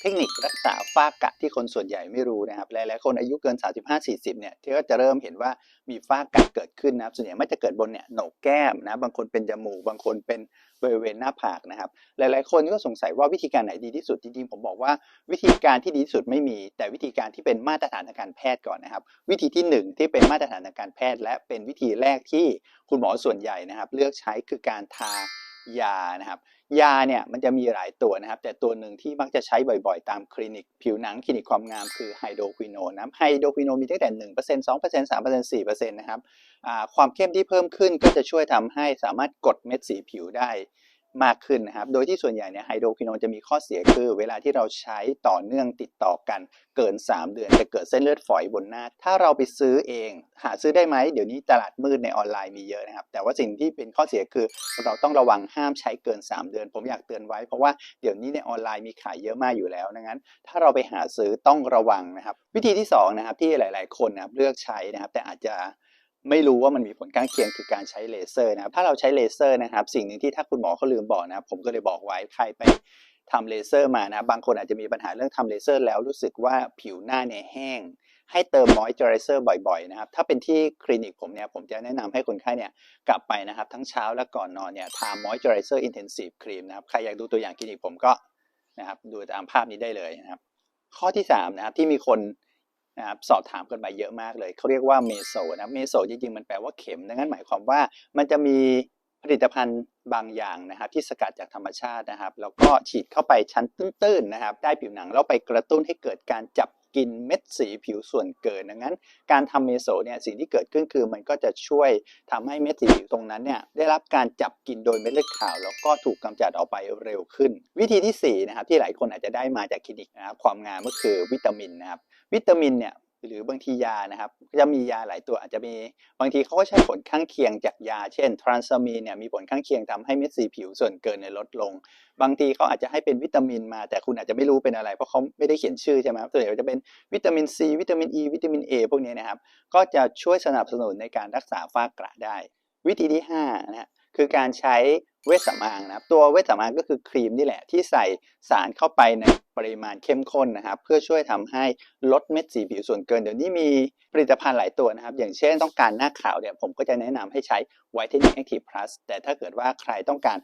เทคนิครักษาฝ้ากระที่คนส่วนใหญ่ไม่รู้นะครับหลายๆคนอายุเกิน 35-40 เนี่ยที่ก็จะเริ่มเห็นว่ามีฝ้ากระเกิดขึ้นนะครับ ส่วนใหญ่ไม่จะเกิดบนเนี่ยโหนกแก้มนะบางคนเป็นจมูกบางคนเป็นบริเวณหน้าผากนะครับ หลายๆ คนก็สงสัยว่าวิธีการไหนดีที่สุดจริงๆผมบอกว่าวิธีการที่ดีที่สุดไม่มี แต่วิธีการที่เป็นมาตรฐานทางการแพทย์ก่อนนะครับ วิธีที่หนึ่งที่เป็นมาตรฐานทางการแพทย์ และเป็นวิธีแรกที่คุณหมอส่วนใหญ่นะครับ เลือกใช้คือการทา ยานะครับยาเนี่ยมันจะมีหลายตัวนะครับ แต่ตัวหนึ่งที่มักจะใช้บ่อยๆ ตามคลินิก ผิวหนังคลินิกความงามคือไฮโดรควิโนนนะครับไฮโดรควิโนนมีตั้งแต่1% 2% 3% 4%นะครับอ่าความเข้มที่เพิ่มขึ้นก็จะช่วยทำให้สามารถกดเม็ดสีผิวได้ มากขึ้นนะครับ โดยที่ส่วนใหญ่เนี่ยไฮโดรควิโนนจะมีข้อเสียคือ เวลาที่เราใช้ต่อเนื่องติดต่อกันเกิน 3 เดือนจะเกิดเส้นเลือดฝอยบนหน้า ถ้าเราไปซื้อเอง หาซื้อได้ไหม เดี๋ยวนี้ตลาดมืดในออนไลน์มีเยอะนะครับ แต่ว่าสิ่งที่เป็นข้อเสียคือ เราต้องระวังห้ามใช้เกิน 3 เดือน ผมอยากเตือนไว้ เพราะว่าเดี๋ยวนี้ในออนไลน์มีขายเยอะมากอยู่แล้วดังนั้น ถ้าเราไปหาซื้อต้องระวังนะครับ วิธีที่2นะครับที่หลาย ๆ คนนะครับเลือกใช้นะครับแต่อาจจะ ไม่รู้ว่ามันมีผลข้างเคียงคือการใช้เลเซอร์นะครับถ้าเราใช้เลเซอร์นะครับ สิ่งหนึ่งที่ถ้าคุณหมอเขาลืมบอกนะผมก็เลยบอกไว้ใครไปทำเลเซอร์มานะบางคนอาจจะมีปัญหาเรื่องทำเลเซอร์ แล้วรู้สึกว่าผิวหน้าเนี่ยแห้ง ให้เติมมอยส์เจอไรเซอร์บ่อยๆนะครับถ้าเป็นที่คลินิกผมเนี่ยผมจะแนะนำให้คนไข้เนี่ยกลับไปนะครับ ทั้งเช้าและก่อนนอนเนี่ยทามอยส์เจอไรเซอร์อินเทนซีฟครีมนะครับใครอยากดูตัวอย่างคลินิกผมก็นะครับดูตามภาพนี้ได้เลยนะครับข้อที่3นะครับที่มีคน นะครับสอบถามกันมาเยอะมากเลยเขาเรียกว่าเมโซนะเมโซจริงๆมันแปลว่าเข็มดังนั้นหมายความว่ามันจะมีผลิตภัณฑ์บางอย่างนะครับที่สกัดจากธรรมชาตินะครับแล้วก็ฉีดเข้าไปชั้นตื้นๆนะครับใต้ผิวหนังแล้วไปกระตุ้นให้เกิดการจับกินเม็ดสีผิวส่วนเกินดังนั้น การทำเมโซเนี่ยสิ่งที่เกิดขึ้นคือมันก็จะช่วยทำให้เม็ดสีผิวตรงนั้นเนี่ยได้รับการจับกินโดยเม็ดเลือดขาว แล้วก็ถูกกำจัดออกไปเร็วขึ้น วิธีที่สี่นะครับที่หลายคนอาจจะได้มาจากคลินิกนะครับความงามก็คือวิตามินนะครับ วิตามินเนี่ยหรือบางทียานะครับจะมียาหลายตัวอาจจะมีบางทีเขาก็ใช้ผลข้างเคียงจากยา เช่นทรานซามีนเนี่ยมีผลข้างเคียงทำให้เม็ดสีผิวส่วนเกินเนี่ยลดลง บางทีเขาอาจจะให้เป็นวิตามินมา แต่คุณอาจจะไม่รู้เป็นอะไร เพราะเขาไม่ได้เขียนชื่อใช่ไหมครับส่วนใหญ่จะเป็นวิตามินซีวิตามินอ e, ีวิตามิน A พวกนี้นะครับ ก็จะช่วยสนับสนุนในการรักษาฝ้ากระได้ วิธีที่5นะฮะคือการใช้ เวชสำอางนะครับ ตัวเวชสำอางก็คือครีมนี่แหละที่ใส่สารเข้าไปในปริมาณเข้มข้นนะครับ เพื่อช่วยทำให้ลดเม็ดสีผิวส่วนเกิน เดี๋ยวนี้มีผลิตภัณฑ์หลายตัวนะครับ อย่างเช่นต้องการหน้าขาวเนี่ยผมก็จะแนะนำให้ใช้ Whitening Active Plus แต่ถ้าเกิดว่าใครต้องการ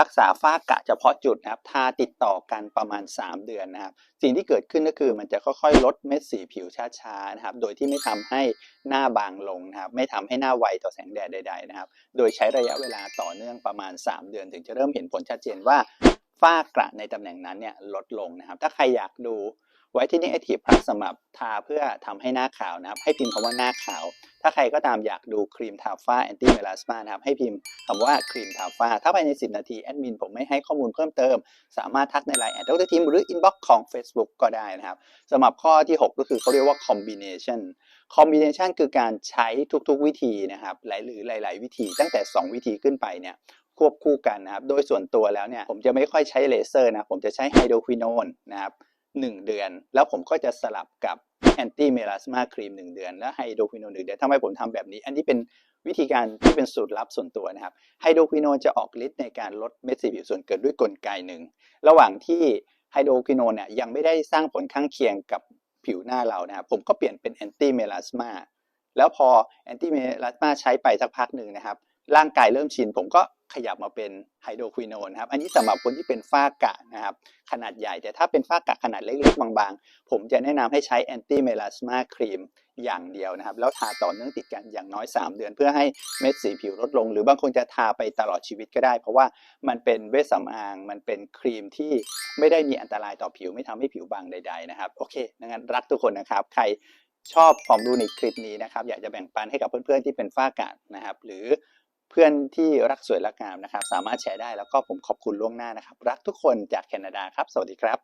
รักษาฝ้ากระเฉพาะจุดนะครับทาติดต่อกันประมาณ 3 เดือนนะครับ สิ่งที่เกิดขึ้นก็คือมันจะค่อยๆ ลดเม็ดสีผิวช้าๆนะครับ โดยที่ไม่ทำให้หน้าบางลงนะครับ ไม่ทำให้หน้าไวต่อแสงแดดใด ๆนะครับ โดยใช้ระยะเวลาต่อเนื่องประมาณ 3 เดือน ถึงจะเริ่มเห็นผลชัดเจนว่าฝ้ากระในตำแหน่งนั้นเนี่ยลดลงนะครับ ถ้าใครอยากดูไว้ที่นี่ Active Plus สำหรับทาเพื่อทำให้หน้าขาวนะครับ ให้พิมพ์คำว่าหน้าขาว ถ้าใครก็ตามอยากดูครีมทาฝ้าแอนตี้เมลาสมานะครับ ให้พิมพ์คำว่าครีมทาฝ้า ถ้าภายใน 10 นาทีแอดมินผมไม่ให้ข้อมูลเพิ่มเติม สามารถทักในไลน์แอดดรทีมหรืออินบ็อกซ์ของ Facebook ก็ได้นะครับสำหรับข้อที่ 6 ก็คือเขาเรียกว่า combination combination คือการใช้ทุกๆวิธีนะครับหลายหรือหลาย ๆ วิธี ตั้งแต่ 2 วิธีขึ้นไปเนี่ยควบคู่กันนะครับ โดยส่วนตัวแล้วเนี่ยผมจะไม่ค่อยใช้เลเซอร์นะ ผมจะใช้ไฮโดรควิโนนนะครับ1เดือน แล้วผมก็จะสลับกับ แอนตี้เมลาสมาครีม1เดือน และไฮโดรควิโนน1เดือนทำไมผมทำแบบนี้ อันนี้เป็นวิธีการที่เป็นสูตรลับส่วนตัวนะครับ ไฮโดรควิโนนจะออกฤทธิ์ในการลดเม็ดสีผิวส่วนเกินด้วยกลไกหนึ่ง ระหว่างที่ไฮโดรควิโนนเนี่ยยังไม่ได้สร้างผลข้างเคียงกับผิวหน้าเรานะครับ ผมก็เปลี่ยนเป็นแอนตี้เมลาสมาแล้วพอแอนตี้เมลาสมาใช้ไปสักพักหนึ่งนะครับ ร่างกายเริ่มชินผมก็ ขยับมาเป็นไฮโดรควิโนนครับอันนี้สำหรับคนที่เป็นฝ้ากระนะครับขนาดใหญ่แต่ถ้าเป็นฝ้ากระขนาดเล็กๆ บางๆ ผมจะแนะนำให้ใช้แอนตี้เมลาสมาครีมอย่างเดียวนะครับ แล้วทาต่อเนื่องติดกันอย่างน้อย 3 เดือน เพื่อให้เม็ดสีผิวลดลง หรือบางคนจะทาไปตลอดชีวิตก็ได้ เพราะว่ามันเป็นเวชสำอาง มันเป็นครีมที่ไม่ได้มีอันตรายต่อผิวไม่ทำให้ผิวบางใด ๆ นะครับโอเคงั้นรักทุกคนนะครับ ใครชอบความรู้ในคลิปนี้นะครับ อยากจะแบ่งปันให้กับเพื่อนๆที่เป็นฝ้ากระนะครับ หรือ เพื่อนที่รักสวยรักงามนะครับ สามารถแชร์ได้แล้วก็ผมขอบคุณล่วงหน้านะครับ รักทุกคนจากแคนาดาครับ สวัสดีครับ